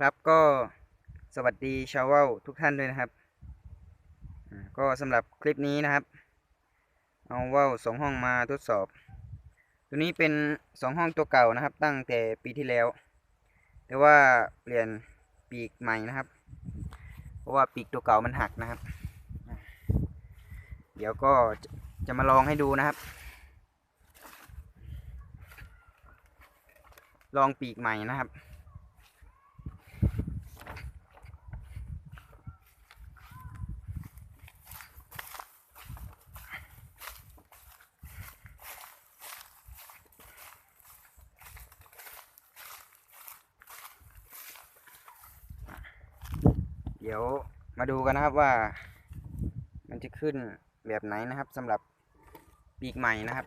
ครับก็สวัสดีชาวเว้าทุกท่านด้วยนะครับ ก็สำหรับคลิปนี้นะครับ เอาเว้าสองห้องมาทดสอบ ตัวนี้เป็นสองห้องตัวเก่านะครับ ตั้งแต่ปีที่แล้ว แต่ว่าเปลี่ยนปีกใหม่นะครับ เพราะว่าปีกตัวเก่ามันหักนะครับ เดี๋ยวก็จะมาลองให้ดูนะครับ ลองปีกใหม่นะครับ ดี๋ยวมาดูกันนะครับว่า มันจะขึ้นแบบไหนนะครับสำหรับปีกใหม่นะครับ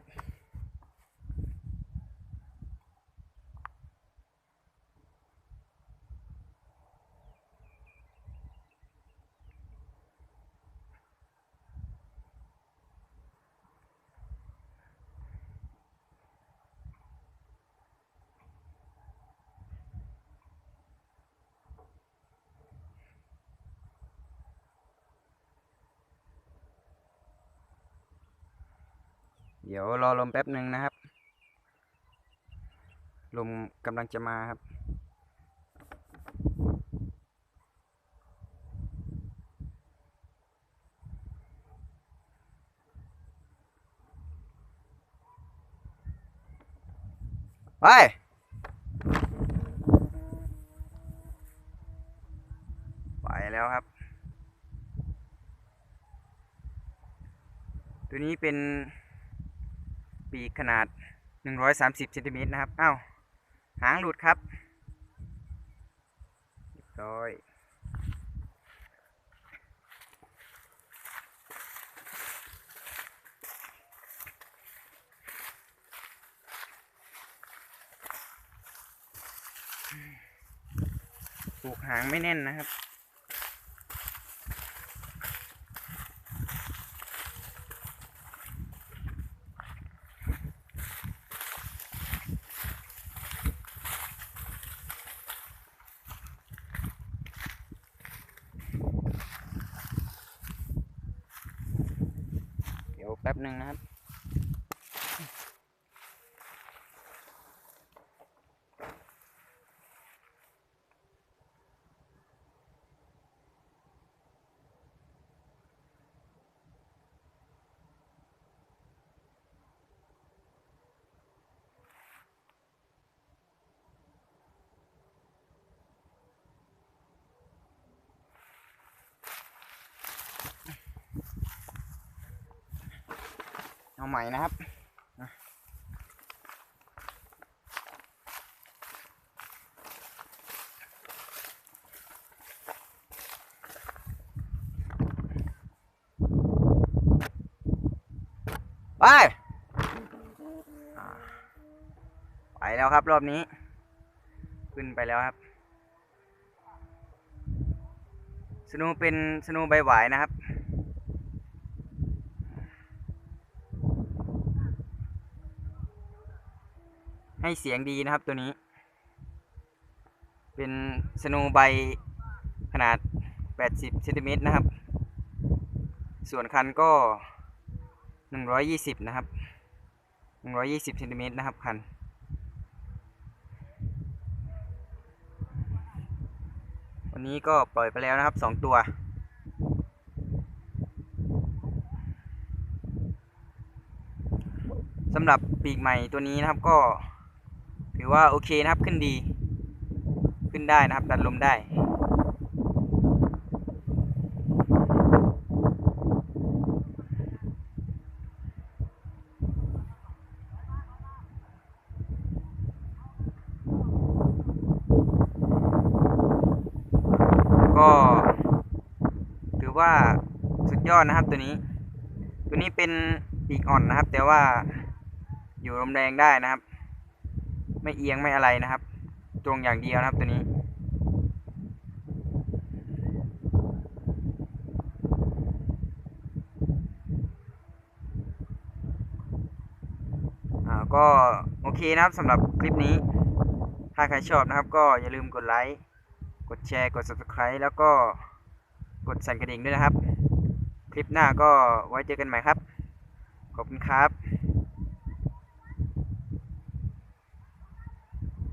เดี๋ยวรอลมแป๊บหนึ่งนะครับ ลมกำลังจะมาครับไปไปแล้วครับ ตัวนี้เป็น ปีกขนาด 130เซนติเมตรนะครับอ้าวหางหลุดครับเรียบร้อยผูกหางไม่แน่นนะครับ ดี๋ยวแป๊บหนึ่งนะครับ เอาใหม่นะครับไปไปแล้วครับรอบนี้ ขึ้นไปแล้วครับ สนูเป็นสนูใบหวายนะครับ ให้เสียงดีนะครับตัวนี้ เป็นสนว์ใบขนาด 80เซนติเมตรนะครับ ส่วนคันก็ 120 นะครับ 120เซนติเมตรนะครับคันวันนี้ก็ปล่อยไปแล้วนะครับ 2 ตัวสำหรับปีกใหม่ตัวนี้นะครับก็ ถือว่าโอเคนะครับขึ้นดี ขึ้นได้นะครับ ดันลมได้ ก็ถือว่าสุดยอดนะครับตัวนี้ ตัวนี้เป็นปีกอ่อนนะครับ แต่ว่าอยู่ลมแรงได้นะครับ ไม่เอียงไม่อะไรนะครับ ตรงอย่างเดียวนะครับตัวนี้อ่าก็โอเคนะครับสำหรับคลิปนี้ ถ้าใครชอบนะครับก็อย่าลืมกดไลค์ กดแชร์ กด subscribe แล้วก็กดสั่นกระดิ่งด้วยนะครับ คลิปหน้าก็ไว้เจอกันใหม่ครับ ขอบคุณครับ